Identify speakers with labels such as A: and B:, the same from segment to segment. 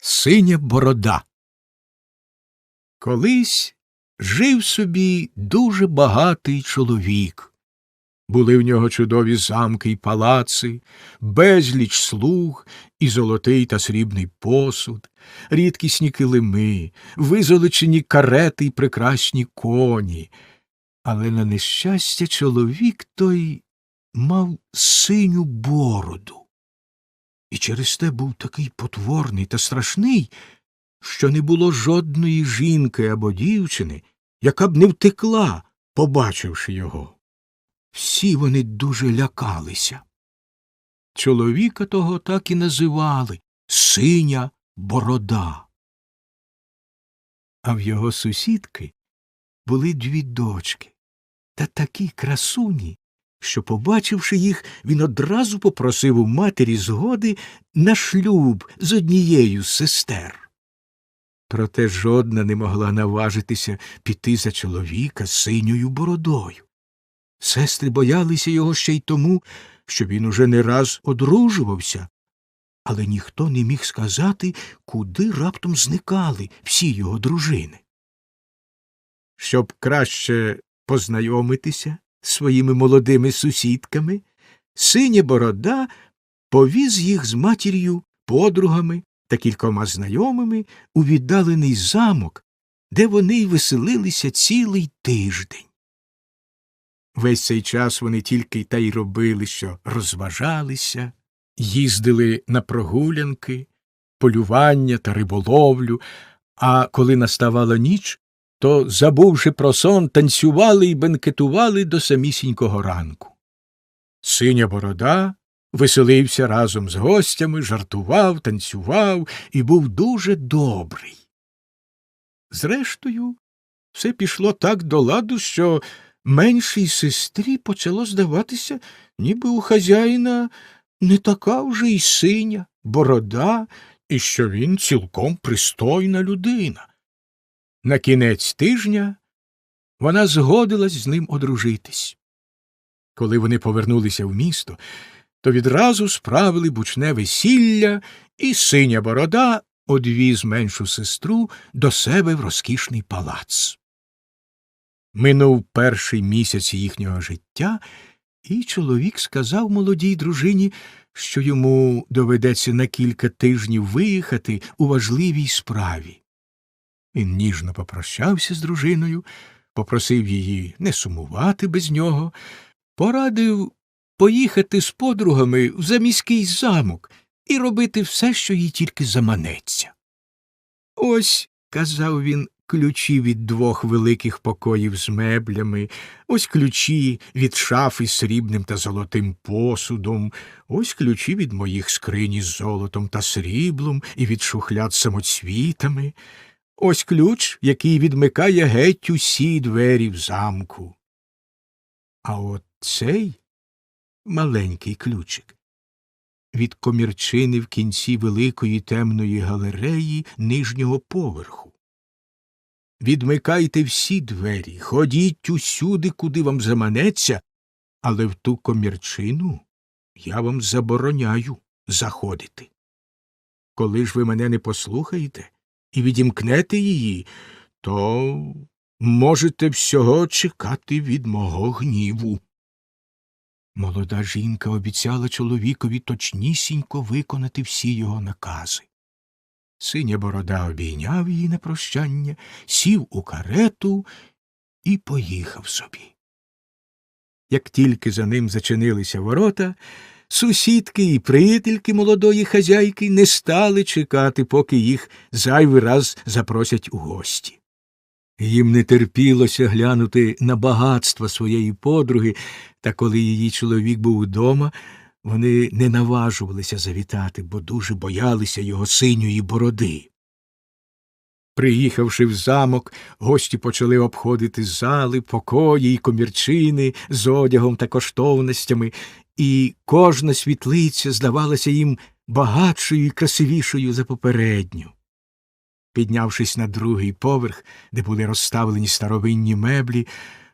A: Синя борода. Колись жив собі дуже багатий чоловік. Були в нього чудові замки й палаци, безліч слуг і золотий та срібний посуд, рідкісні килими, визолочені карети й прекрасні коні. Але на нещастя чоловік той мав синю бороду і через те був такий потворний та страшний, що не було жодної жінки або дівчини, яка б не втекла, побачивши його. Всі вони дуже лякалися. Чоловіка того так і називали синя борода. А в його сусідки були дві дочки та такі красуні, що, побачивши їх, він одразу попросив у матері згоди на шлюб з однією з сестер. Проте жодна не могла наважитися піти за чоловіка з синьою бородою. Сестри боялися його ще й тому, що він уже не раз одружувався, але ніхто не міг сказати, куди раптом зникали всі його дружини. Щоб краще познайомитися, своїми молодими сусідками, синя борода повіз їх з матір'ю, подругами та кількома знайомими у віддалений замок, де вони й веселилися цілий тиждень. Весь цей час вони тільки та й робили, що розважалися, їздили на прогулянки, полювання та риболовлю, а коли наставала ніч, то, забувши про сон, танцювали і бенкетували до самісінького ранку. Синя борода веселився разом з гостями, жартував, танцював і був дуже добрий. Зрештою, все пішло так до ладу, що меншій сестрі почало здаватися, ніби у хазяїна не така вже й синя борода, і що він цілком пристойна людина. На кінець тижня вона згодилась з ним одружитись. Коли вони повернулися в місто, то відразу справили бучне весілля, і синя борода одвіз меншу сестру до себе в розкішний палац. Минув перший місяць їхнього життя, і чоловік сказав молодій дружині, що йому доведеться на кілька тижнів виїхати у важливій справі. Він ніжно попрощався з дружиною, попросив її не сумувати без нього, порадив поїхати з подругами в заміський замок і робити все, що їй тільки заманеться. Ось, казав він, ключі від двох великих покоїв з меблями, ось ключі від шафи з срібним та золотим посудом, ось ключі від моїх скрині з золотом та сріблом і від шухляд самоцвітами. Ось ключ, який відмикає геть усі двері в замку. А от цей маленький ключик від комірчини в кінці великої темної галереї нижнього поверху. Відмикайте всі двері, ходіть усюди, куди вам заманеться, але в ту комірчину я вам забороняю заходити. Коли ж ви мене не послухаєте, і відімкнете її, то можете всього чекати від мого гніву. Молода жінка обіцяла чоловікові точнісінько виконати всі його накази. Синя борода обійняв її на прощання, сів у карету і поїхав собі. Як тільки за ним зачинилися ворота, Сусідки і приятельки молодої хазяйки не стали чекати, поки їх зайвий раз запросять у гості. Їм не терпілося глянути на багатство своєї подруги, та коли її чоловік був удома, вони не наважувалися завітати, бо дуже боялися його синьої бороди. Приїхавши в замок, гості почали обходити зали, покої й комірчини з одягом та коштовностями, і кожна світлиця здавалася їм багатшою і красивішою за попередню. Піднявшись на другий поверх, де були розставлені старовинні меблі,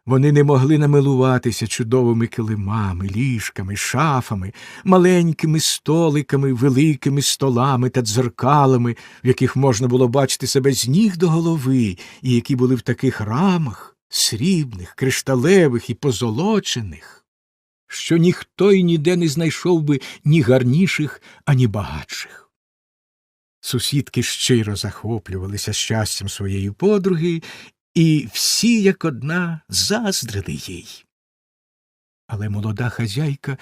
A: Вони не могли намилуватися чудовими килимами, ліжками, шафами, маленькими столиками, великими столами та дзеркалами, в яких можна було бачити себе з ніг до голови, і які були в таких рамах, срібних, кришталевих і позолочених, що ніхто й ніде не знайшов би ні гарніших, ані багатших. Сусідки щиро захоплювалися щастям своєї подруги, і всі, як одна, заздрили їй. Але молода хазяйка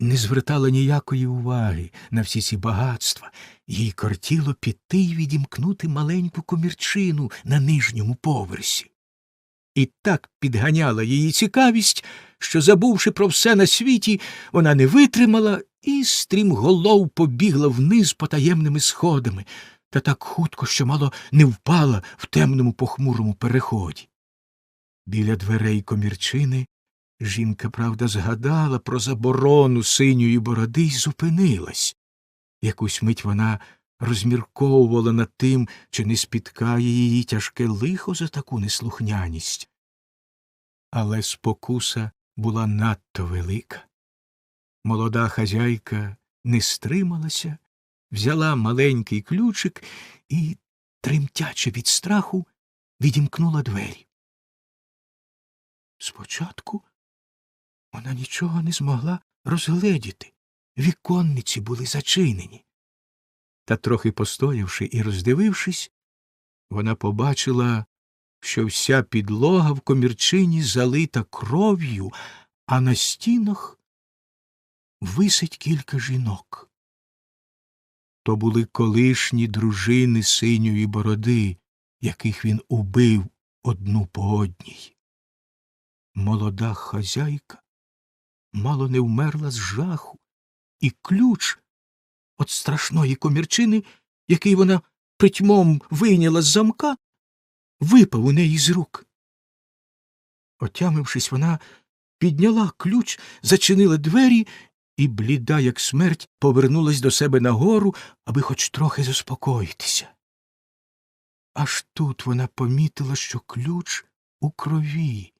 A: не звертала ніякої уваги на всі ці багатства, їй кортіло піти й відімкнути маленьку комірчину на нижньому поверсі. І так підганяла її цікавість, що, забувши про все на світі, вона не витримала і стрімголов побігла вниз потаємними сходами, та так хутко, що мало не впала в темному похмурому переході. Біля дверей комірчини жінка, правда, згадала про заборону синьої бороди й зупинилась. Якусь мить вона розмірковувала над тим, чи не спіткає її тяжке лихо за таку неслухняність. Але спокуса була надто велика. Молода хазяйка не стрималася, взяла маленький ключик і, тремтячи від страху, відімкнула двері. Спочатку вона нічого не змогла розгледіти. Віконниці були зачинені. Та, трохи постоявши і роздивившись, вона побачила, що вся підлога в комірчині залита кров'ю, а на стінах висить кілька жінок. То були колишні дружини синьої бороди, яких він убив одну по одній. Молода хазяйка мало не вмерла з жаху, і ключ от страшної комірчини, який вона притьмом вийняла з замка, випав у неї з рук. Отямившись, вона підняла ключ, зачинила двері і, бліда, як смерть, повернулась до себе нагору, аби хоч трохи заспокоїтися. Аж тут вона помітила, що ключ у крові,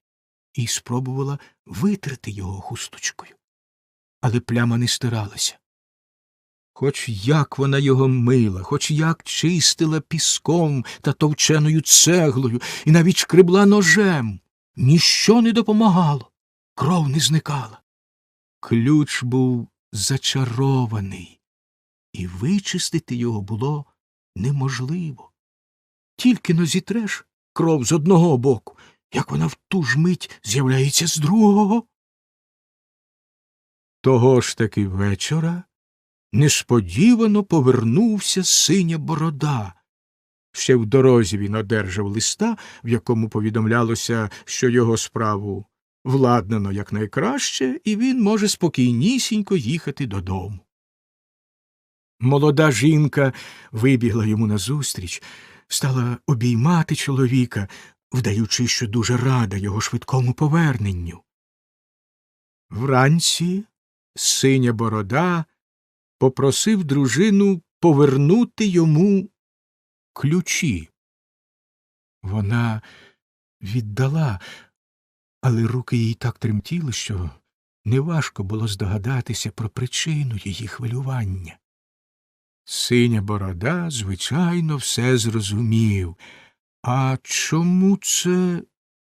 A: і спробувала витерти його хусточкою. Але пляма не стиралася. Хоч як вона його мила, хоч як чистила піском та товченою цеглою і навіть шкребла ножем, ніщо не допомагало, кров не зникала. Ключ був зачарований, і вичистити його було неможливо. Тільки но зітреш кров з одного боку, як вона в ту ж мить з'являється з другого. Того ж таки вечора несподівано повернувся синя борода. Ще в дорозі він одержав листа, в якому повідомлялося, що його справу владнано якнайкраще, і він може спокійнісінько їхати додому. Молода жінка вибігла йому назустріч, стала обіймати чоловіка, вдаючи, що дуже рада його швидкому поверненню. Вранці синя борода попросив дружину повернути йому ключі. Вона віддала, але руки їй так тремтіли, що неважко було здогадатися про причину її хвилювання. Синя борода, звичайно, все зрозумів. А чому це?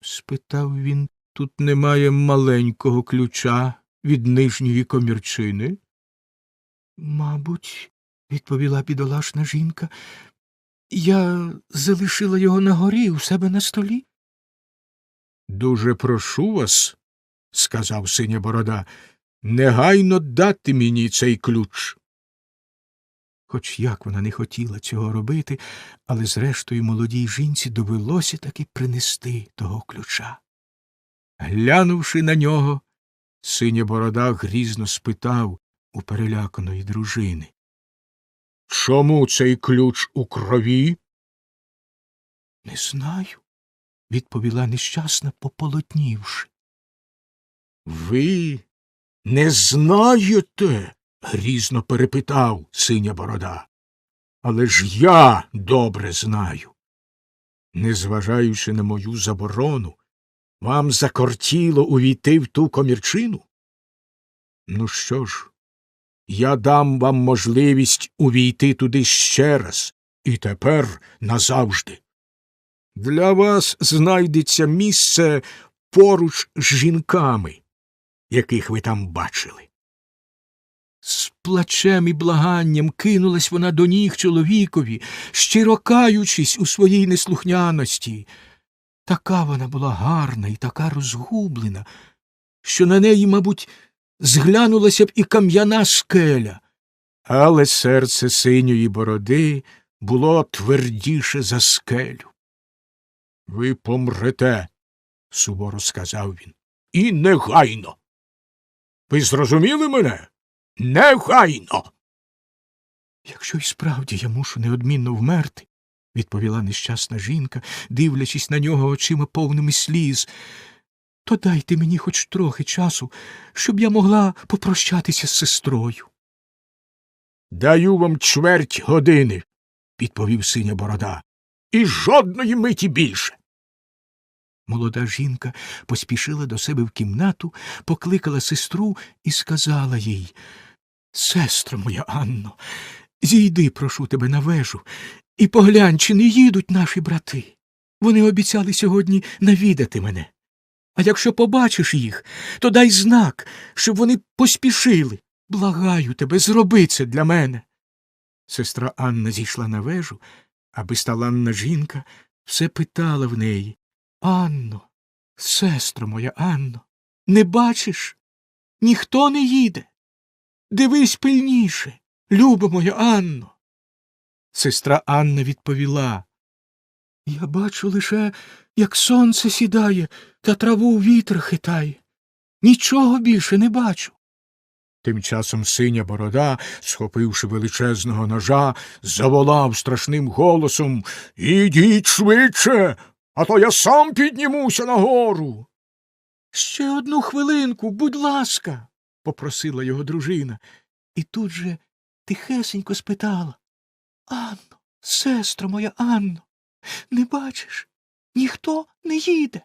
A: спитав він. Тут немає маленького ключа від нижньої комірчини. Мабуть, відповіла бідолашна жінка, я залишила його на горі у себе на столі. Дуже прошу вас, сказав синя борода, негайно дати мені цей ключ. Хоч як вона не хотіла цього робити, але зрештою молодій жінці довелося таки принести того ключа. Глянувши на нього, синя борода грізно спитав у переляканої дружини. Чому цей ключ у крові? Не знаю, відповіла нещасна, пополотнівши. Ви не знаєте? грізно перепитав синя борода. Але ж я добре знаю. Незважаючи на мою заборону, Вам закортіло увійти в ту комірчину? Ну що ж, я дам вам можливість увійти туди ще раз, і тепер назавжди. Для вас знайдеться місце поруч з жінками, яких ви там бачили. З плачем і благанням кинулась вона до ніг чоловікові, щиро каючись у своїй неслухняності. Така вона була гарна і така розгублена, що на неї, мабуть, зглянулася б і кам'яна скеля. Але серце синьої бороди було твердіше за скелю. Ви помрете, суворо сказав він. І негайно. Ви зрозуміли мене? Негайно. Якщо й справді я мушу неодмінно вмерти, відповіла нещасна жінка, дивлячись на нього очима повними сліз, то дайте мені хоч трохи часу, щоб я могла попрощатися з сестрою. Даю вам чверть години, відповів синя борода, і жодної миті більше. Молода жінка поспішила до себе в кімнату, покликала сестру і сказала їй Сестро моя Анно, зійди, прошу тебе, на вежу, і поглянь, чи не їдуть наші брати. Вони обіцяли сьогодні навідати мене. А якщо побачиш їх, то дай знак, щоб вони поспішили. Благаю тебе, зроби це для мене. Сестра Анна зійшла на вежу, а безталанна жінка все питала в неї Анно, сестро моя Анно, не бачиш? Ніхто не їде. Дивись пильніше, любо моя Анно. Сестра Анна відповіла Я бачу лише, як сонце сідає та траву вітер хитає. Нічого більше не бачу. Тим часом синя борода, схопивши величезного ножа, заволав страшним голосом Ідіть швидше, а то я сам піднімуся нагору. Ще одну хвилинку, будь ласка, попросила його дружина, і тут же тихесенько спитала Анно, сестро моя Анно, не бачиш? Ніхто не їде.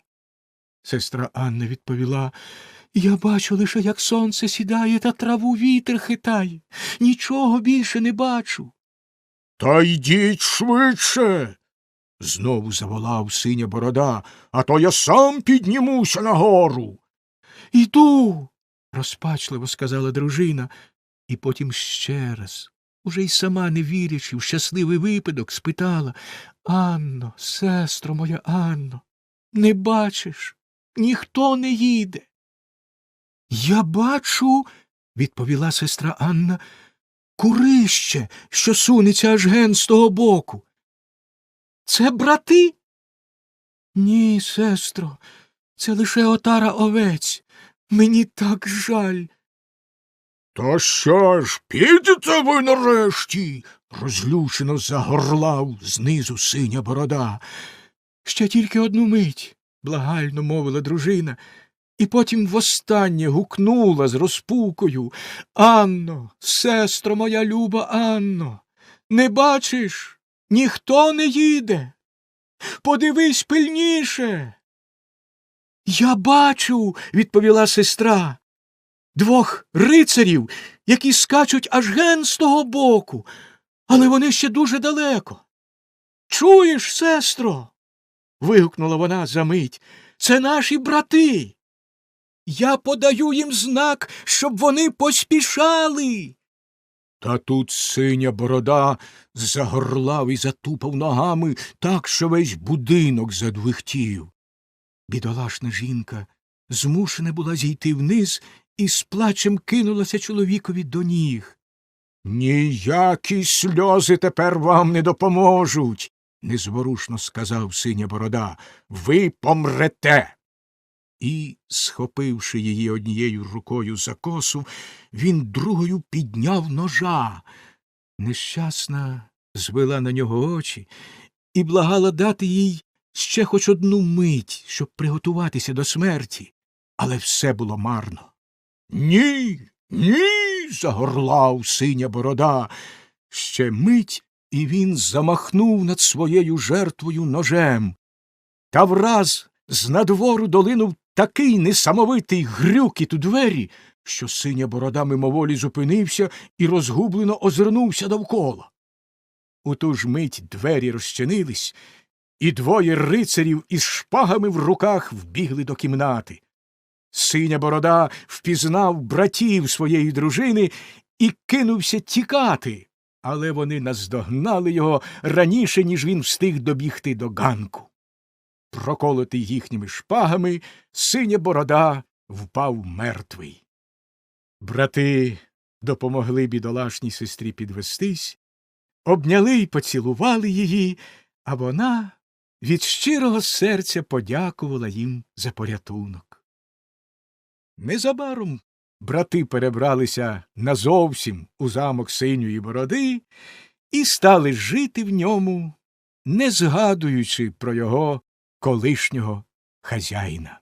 A: Сестра Анна відповіла Я бачу лише, як сонце сідає та траву вітер хитає. Нічого більше не бачу. Та йдіть швидше. знову заволав синя борода, а то я сам піднімуся нагору. Іду. розпачливо сказала дружина, і потім ще раз, уже й сама не вірячи в щасливий випадок, спитала Анно, сестро моя Анно, не бачиш? Ніхто не їде. Я бачу, відповіла сестра Анна, курище, що сунеться аж ген з того боку. Це брати? Ні, сестро, це лише отара овець. Мені так жаль. То що ж, підете ви нарешті? розлючено загорлав знизу синя борода. Ще тільки одну мить, благально мовила дружина, і потім востаннє гукнула з розпукою Анно, сестро моя люба Анно, не бачиш? Ніхто не їде. Подивись пильніше. Я бачу, відповіла сестра. Двох рицарів, які скачуть аж ген з того боку, але вони ще дуже далеко. Чуєш, сестро? вигукнула вона за мить. Це наші брати. Я подаю їм знак, щоб вони поспішали. Та тут синя борода загорлав і затупав ногами так, що весь будинок задвихтів. Бідолашна жінка змушена була зійти вниз і з плачем кинулася чоловікові до ніг. Ніякі сльози тепер вам не допоможуть, незворушно сказав синя борода. Ви помрете. І, схопивши її однією рукою за косу, він другою підняв ножа. Нещасна звела на нього очі і благала дати їй ще хоч одну мить, щоб приготуватися до смерті, але все було марно. Ні, ні. загорлав синя борода. Ще мить, і він замахнув над своєю жертвою ножем. Та враз з надвору долинув такий несамовитий грюкіт у двері, що синя борода мимоволі зупинився і розгублено озирнувся довкола. У ту ж мить двері розчинились, і двоє рицарів із шпагами в руках вбігли до кімнати. Синя борода впізнав братів своєї дружини і кинувся тікати, але вони наздогнали його раніше, ніж він встиг добігти до ганку. Проколотий їхніми шпагами, синя борода впав мертвий. Брати допомогли бідолашній сестрі підвестись, обняли й поцілували її, а вона від щирого серця подякувала їм за порятунок. Незабаром брати перебралися назовсім у замок синьої бороди і стали жити в ньому, не згадуючи про його колишнього хазяїна.